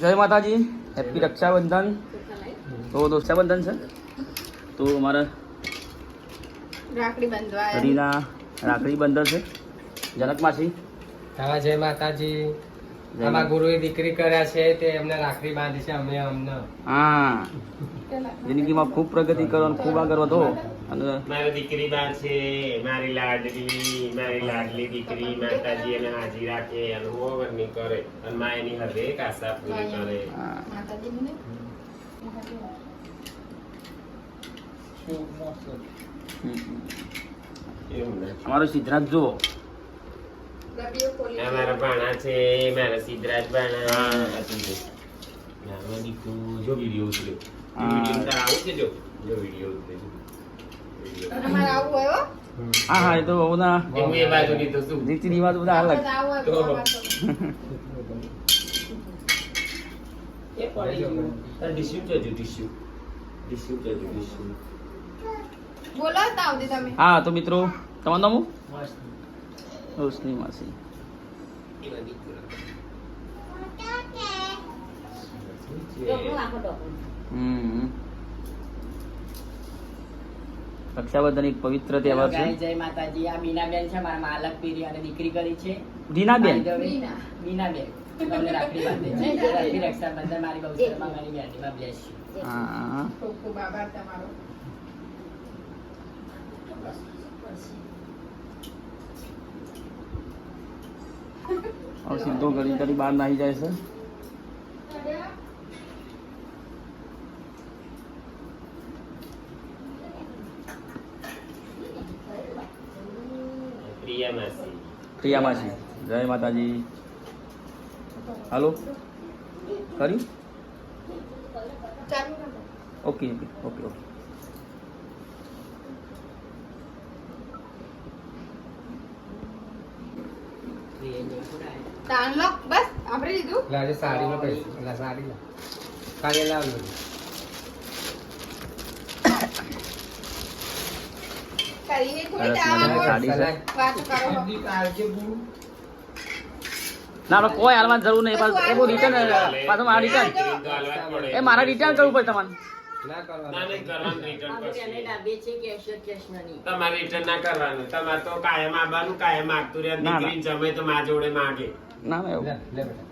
જય માતાજી. હેપી રક્ષાબંધન. તો રક્ષાબંધન છે? તો અમારા રાખડી બાંધવા હરીના રાખડી બંધન છે. જનક માસી. હા જય માતાજી. અમારા ગુરુએ દીકરી કર્યા છે તે એમને રાખડી બાંધી છે અમે અમને. હા. જિંદગીમાં ખૂબ પ્રગતિ કરો અને ખૂબ આગળ વધો. મારી દીકરી બા છે મારી લાડલી મારી લાડલી દીકરી માતાજી એને હાજી રાખે અને ઓવરની કરે અને મા એની હરેક આશા પૂરી કરે. અમારો સિદ્ધરાજ જુઓ. મારા ભાણા છે મારા સિદ્ધરાજ ભાણા. જો. વીડિયો ઉતર્યો વીડિયો આવું છે જો જો વીડિયો ઉતર્યો વીડિયો. અમારે આવું હોય હો. હા હા એ તો બધા રીતિ રિવાજ બધા અલગ. હા. તો મિત્રો તમારું નામ રોશની માસી. હમ. રક્ષાબંધન એક પવિત્ર તહેવાર છે. જય માતાજી. આ બીનાબેન છે મારા માલક પીરી અને દીકરી કરી છે. દીનાબેન બીનાબેન તમને રાખડી બાંધે છે. રાખડી રક્ષાબંધન મારી બહુ મારી બેટીમાં. હા. ખૂબ ખૂબ આભાર તમારો. છે. પ્રિયા માસી પ્રિયા માસી જય માતાજી હાલો કર્યું ચાલુ રાખો. ઓકે ઓકે ઓકે ઓકે તાન લો બસ આપણે લીધું એટલે આજે સાડીનો પૈસા એટલે સાડી લા કાલે લાવ્યો કરીને થોડી ના આપણે કોઈ હાલમાં જરૂર નહીં પાછું એ બહુ રિટર્ન પાછું મારા રિટર્ન. એ મારા રિટર્ન કરવું પડે તમારે. તમારે રિટર્ન ના કરવાનું. તમારે તો કાયમ આવવાનું કાયમ માગતું રહે. ના, ના. જમે તો મા જોડે માગે. ના ના એવું. લે બેટા.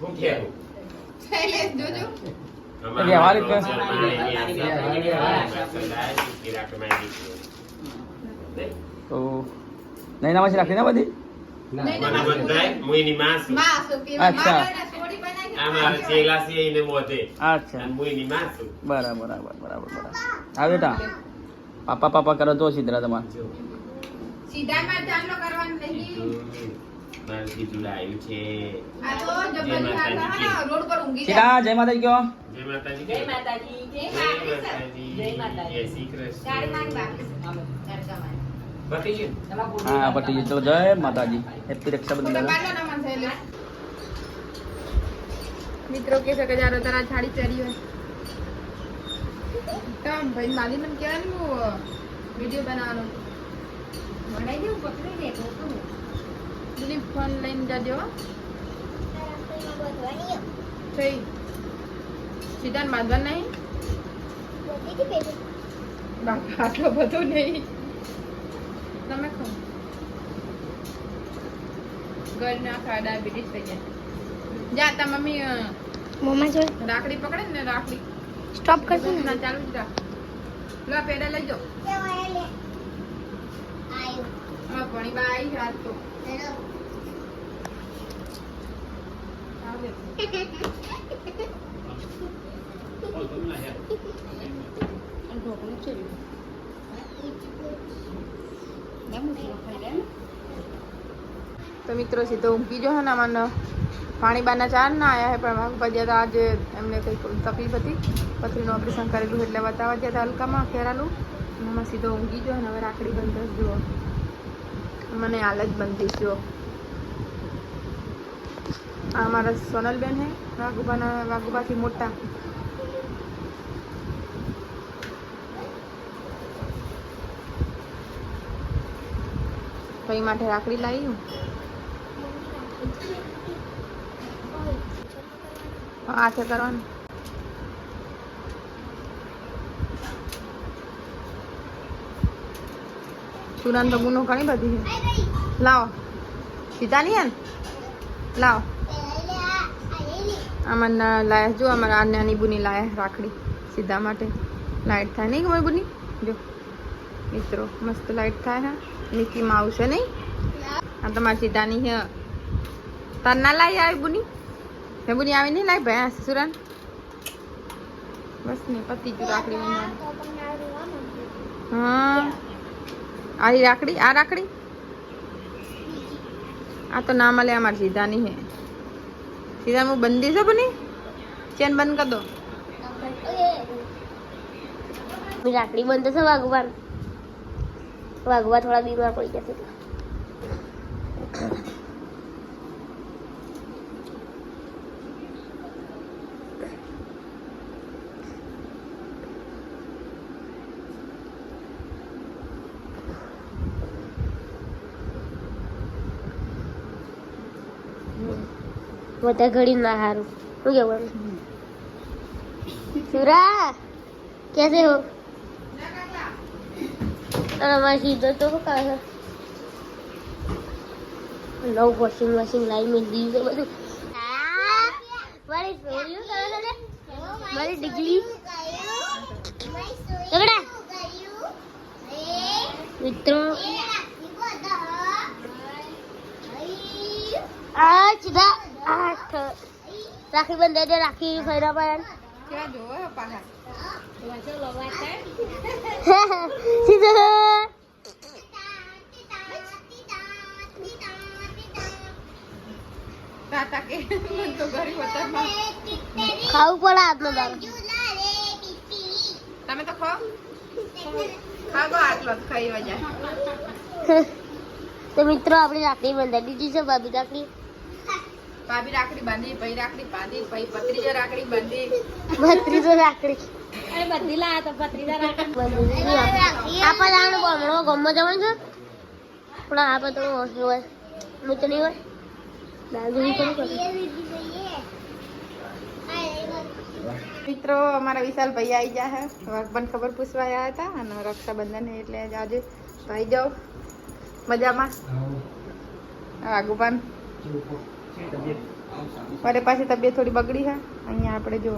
હું કેવું જોજો. અમારા વ્યવહારિક તો. નહીં? તો નહીં રાખી ના બધી? છું. છે છું. પાપા પાપા કરો તો સિદ્ધરા તમારે. સીધા છે. જાય સીધા જય. માતાજી કહો. જય માતાજી જય માતાજી જય જય માતાજી. માતાજી. જય માતાજી. જય શ્રી કૃષ્ણ. બાકી હા. પટી તો જય માતાજી. હેપી રક્ષાબંધન. મિત્રો કે છે કે જારો તારા છાડી ચરી હોય. તમ ભાઈ માલી મને કહેવાય ને હું વીડિયો બનાવવાનો. બનાવી દેવું પકડી દે તો ફોન લઈને જજો. થઈ. સીધા બાંધવા નહીં? બાપા આટલો બધો નહીં. તમે ખો ગળ ના ખા ડાયાબિટીસ થઈ જાય. જા તા મમ્મી અ, મમ્મા જો. રાખડી પકડે ને રાખડી. સ્ટોપ કરજો ને. ના ચાલુ જ રાખ. લો પેડા લઈ જાઓ. હા ભણી બા આવી રાત તો. આવે. અને ઢોકળું છે. તો મિત્રો, સીધો ઊંઘી જો ને મને પાણી બાના ચાર ના આવ્યા હે, પણ વાઘ ભજ્યા હતા આજે એમને કંઈક તકલીફ હતી. પથરીનું ઓપરેશન કરેલું એટલે બતાવવા ગયા હતા હલકામાં ફેરાલું એમાં સીધો ઊંઘી ગયો ને હવે રાખડી બંધ જુઓ. મને હાલ જ થઈ જુઓ. આ મારા સોનલબેન હે વાઘુબાના વાઘુબાથી મોટા. કઈ માટે રાખડી લાવી હું? હાથે કરવાનું. સુરાન તો ગુનો ઘણી બધી છે. લાવો. સીધા નહીં લાવો. આમાં ના લાયા, જો અમારા નાની બુની લાયા રાખડી સીધા માટે. લાઈટ થાય નહીં ખબર બુની? જો. મિત્રો, મસ્ત લાઈટ થાય હે. નિકી માં આવશે નહીં? આ તમારી સીધાની હે. તાર ના લાવી આવી બુની? હે બુની, આવી નહીં લાવી ભાઈ? સુરન બસ ને, પતિ જો રાખડી બની હા. આ રાખડી આ રાખડી? આ તો ના મળે અમારી સીધાની હે. સીધા હું બંધી છે બની? ચેન બંધ કર દો. રાખડી બંધ થશે વાગવાન વાઘવા થોડા બીમાર પડી જશે બધા ઘડી ના હારું. શું કેવું સુરા કેસે હો? અને મારે સીધો તો કાઢો નવ વોશિંગ મશીન લાવી મેં દીધું બધું. મારી સોર્યું તને મારી ડિગ્રી તગડા મિત્રો. આઠ રાખી બંધ રાખી ફેરા પડે કેવા જોવો હે પાછા સીધા તાતા કે મને તો ગરીબ હતા ખાવું પડે આટલો દાડો તમે તો ખાઓ ખાઓ આટલો ખાઈ વજા તો મિત્રો, આપણે રાખડી બંધાઈ દીધી છે બાબી રાખડી ભાભી રાખડી બાંધી ભાઈ રાખડી બાંધી ભાઈ પત્રીજો રાખડી બાંધી. ભત્રીજો રાખડી. અરે બધી લાયા તો ભત્રીજા રાખડી. આ પણ હમણો ગમમાં જવાનું છે? પણ આ બધું હોય. હું તો નહીં હોય? દાદુ થોડું કરું. મિત્રો અમારા વિશાલ ભાઈ આવી ગયા હે પણ ખબર પૂછવા આવ્યા હતા અને રક્ષાબંધન એટલે જ આજે ભાઈ જાઓ. મજામાં? આગુપાન મારે પાછી તબિયત થોડી બગડી છે. અહીંયા આપણે જો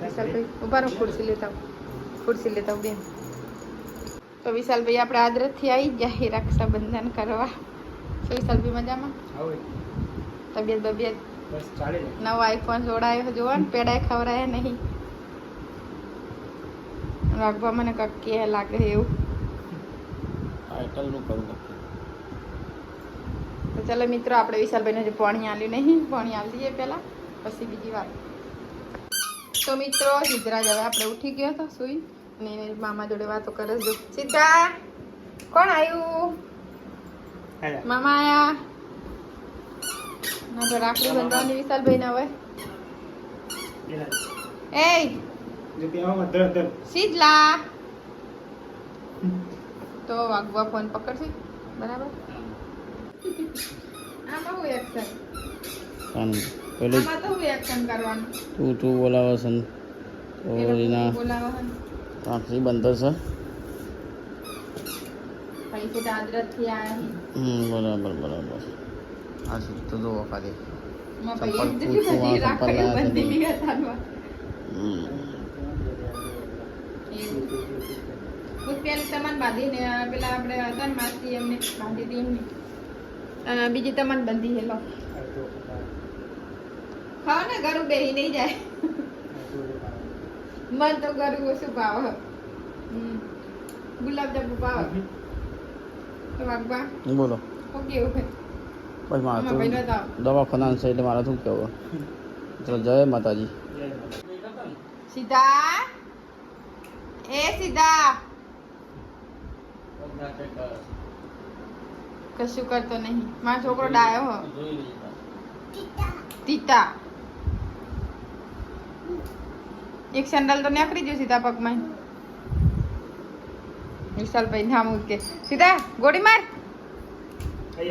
વિશાલભાઈ ઊભા રહો ખુરશી લેતા ખુરશી લેતા બેન. તો વિશાલભાઈ આપણે આદરતથી આવી ગયા રક્ષાબંધન કરવા. શું વિશાલભાઈ મજામાં? તબિયત બબિયત? ને નવો આઈફોન જોડાયો જોવા ને પેડાય ખવડાય નહીં. રાખવા મને કક્કી લાગે એવું. ટાઇટલનું કરું. તો ચાલો મિત્રો આપણે વિશાલભાઈને હજી પાણી આલ્યું નહીં. પાણી આવી દઈએ પહેલાં પછી બીજી વાત તો મિત્રો સિદ્ધરાજ હવે આપણે ઉઠી ગયો હતો સુઈ અને એને મામા જોડે વાતો કરે જો સીધા કોણ આવ્યું મામા આયા? ના તો રાખડી બંધવાની વિશાલભાઈને હવે. એ જો શીતલા તો વાગવા ફોન પકડશે. બરાબર? આમાં હું એક્શન પેલું આમાં તો હું એક્શન કરવાનું. તું તું બોલાવે છે તો એના. છે પૈસે બરાબર બરાબર. આ શું તો ખાલી. આપણે હતા ને માસી એમને બાંધી હતી એમને અને બીજી તમાન બંધી હેલો. ખાવ ને ગરું બેહી નહીં જાય. મન તો ગરું ઓછું ભાવ. ગુલાબજાંબુ ભાવ. તો બોલો. પછી મારે તો તો દવાખાના છે એટલે મારે શું કહેવું ચલો જય માતાજી. સીધા? એ સીધા. કશું કરતો નહીં. મારો છોકરો ડાયો હો. તીતા એક સેન્ડલ તો નીકળી ગયું સીધા પગમાં. વિશાલભાઈ નામ કે સીધા ગોળી માર.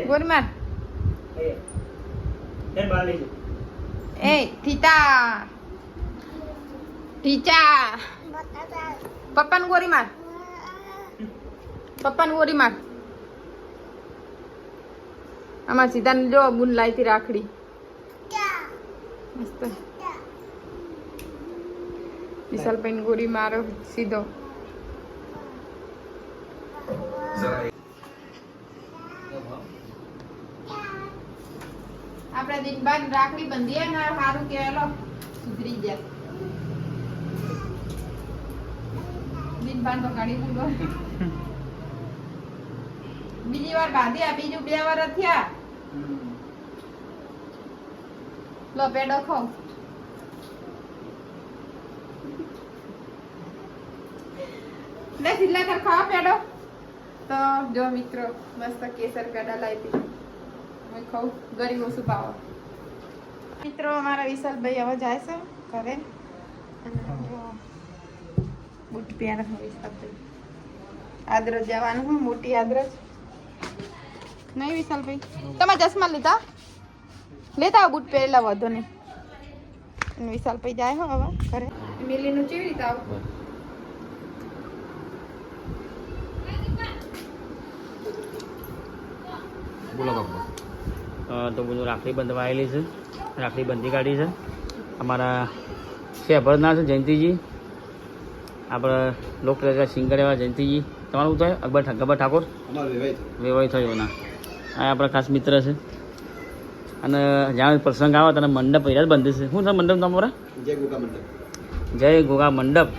ગોળી માર. એ તીતા ટીચા. પપ્પાને ગોરી માર. પપ્પાને ગોરી માર. આમાં સીધા જો બુન લાવી રાખડી. મસ્ત. વિશાલ ભાઈ ગોરી મારો સીધો. આપણે દિન બાદ રાખડી બંધીએ ને સારું કહેલો સુધરી જાય દિન બાદ તો કાઢી દીધો બીજી વાર બાંધ્યા બીજું બે વાર થયા. લો પેડો ખો લે સિલ્લા કર ખાવા પેડો? તો જો મિત્રો મસ્ત કેસર કડા લાવી હું ખાઉં ગરીબ ઓછું પાવો. મિત્રો અમારા વિશાલભાઈ હવે જાય છે ઘરે. બુટ પહેરે વિશાલભાઈ આદરજ જવાનું હું મોટી આદરજ નહીં વિશાલભાઈ. તમે ચશ્મા લીધા? લેતા આવો બુટ પહેરેલા વધો નહીં. વિશાલભાઈ જાય હો હવે ઘરે. મિલીનું કેવી રીતે આવું? અ, તો બધું રાખડી બંધવા આવેલી છે. રાખડી બંધી કાઢી છે. અમારા શેભરના છે જયંતિજી. આપણે લોકપ્રિય સિંગર એવા જયંતિજી. તમારું થયું અકબર અકબર ઠાકોર? વેવાઈ થયો ના. આ આપણા ખાસ મિત્ર છે. અને જ્યાં પ્રસંગ આવે ત્યારે મંડપ પહેલાં જ બંધ છે. શું છે મંડપ તમારા જય ગોગા મંડપ.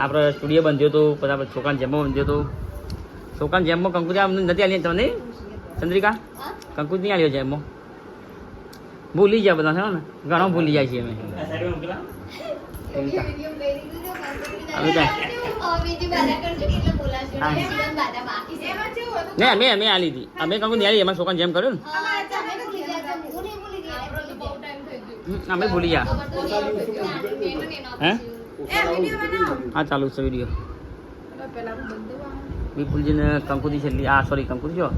આપણે સ્ટુડિયો બંધ્યો હતો પછી આપણે છોકરાને જેમો બંધ્યો હતો છોકરાને જેમો કંકુજા અમને નથી આલી તમને ચંદ્રિકા? કંકુજ નહીં આવ્યો જેમો ભૂલી જાય બધા છે ને? ઘણો ભૂલી જાય છે અમે. અમે કાંઈ. ને અમે અમે આલી હતી? અમે નહીં આલી એમાં છોકરાને જેમ કર્યું ને. અમે ભૂલી ગયા હે હા ચાલુ છે વીડિયો. વિપુલજીને કંકુથી છેલ્લી આ સોરી કંકુથી જો.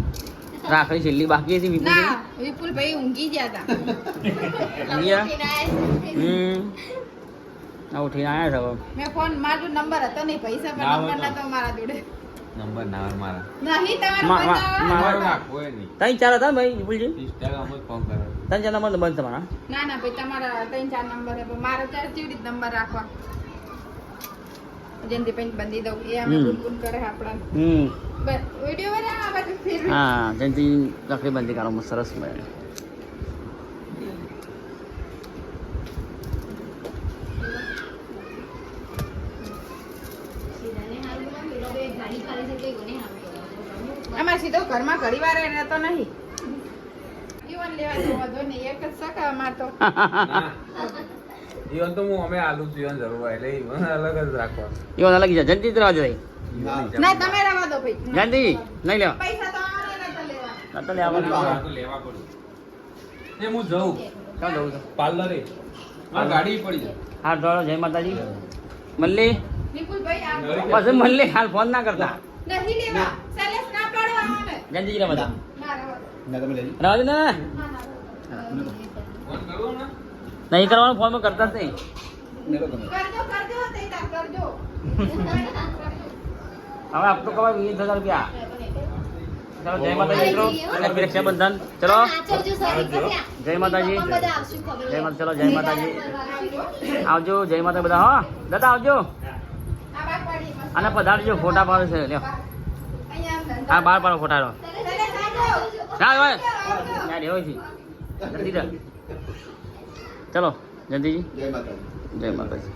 રાખડી છેલ્લી બાકી હતી વિપુલજી ના વિપુલ ભાઈ ઊંઘી ગયા હતા. હમ. આ ઉઠીને આવ્યા છો? મેં ફોન મારો નંબર હતો નહીં પૈસા પર નંબર નતો મારા જોડે નંબર ના મારા. નહીં તમારો મારું નહીં. ચાર હતા ભાઈ વિપુલજી? ઇન્સ્ટાગ્રામ જ ફોન કરે. ત્રણ ચાર નંબર બંધ તમારા. ના ના ભાઈ તમારા ત્રણ ચાર નંબર છે મારો ચાર રીતે નંબર રાખવા. જેનથી પછી બંધી દઉં એ અમે. કરે આપણા. હમ. વીડિયો બનાવવા આ બાજુ ફેર હા જયંતિ રાખડી બંધી કાઢો સરસ મળે. અમારે સીધો ઘરમાં ઘડી વાર રહેતો નહીં. જીવન લેવા જવો વધો નહીં એક જ શકે અમાર તો. જીવન તો હું અમે આલુ જીવન જરૂર હોય એટલે જીવન અલગ જ રાખવા એવા અલગ લાગી જનતી રહેવા દે ના તમે રહેવા દો ભાઈ. જયંતિ નહીં લેવા. પૈસા તો અમારે નતા લેવા. ના તો લેવા. આ તો લેવા પડે. એ હું જઉં. ક્યાં જવું છે? પાર્લરે. મારી ગાડી પડી જાય હા જય માતાજી. મલ્લી. વિપુલ ભાઈ આ પછી મલ્લી હાલ ફોન ના કરતા. નહીં લેવા. સેલેસ ના પાડો આને ગંજી રહેવા દે ના. ફોન કરું ને? નહીં કરવાનું ફોનમાં કરતા જ નહીં. કરજો કરજો તે તાર કરજો. હવે આપ તો વીસ હજાર રૂપિયા. ચલો જય માતાજી મિત્રો. અને રક્ષાબંધન. ચલો. જય માતાજી. જય માતા ચલો જય માતાજી. આવજો જય માતા બધા હો. દાદા આવજો. અને પધારજો, ફોટા પાડે છે, લ્યો. હા બાર પાડો ફોટા લો. ના હોય છે. ચલો જલ્દીજી જય માતાજી.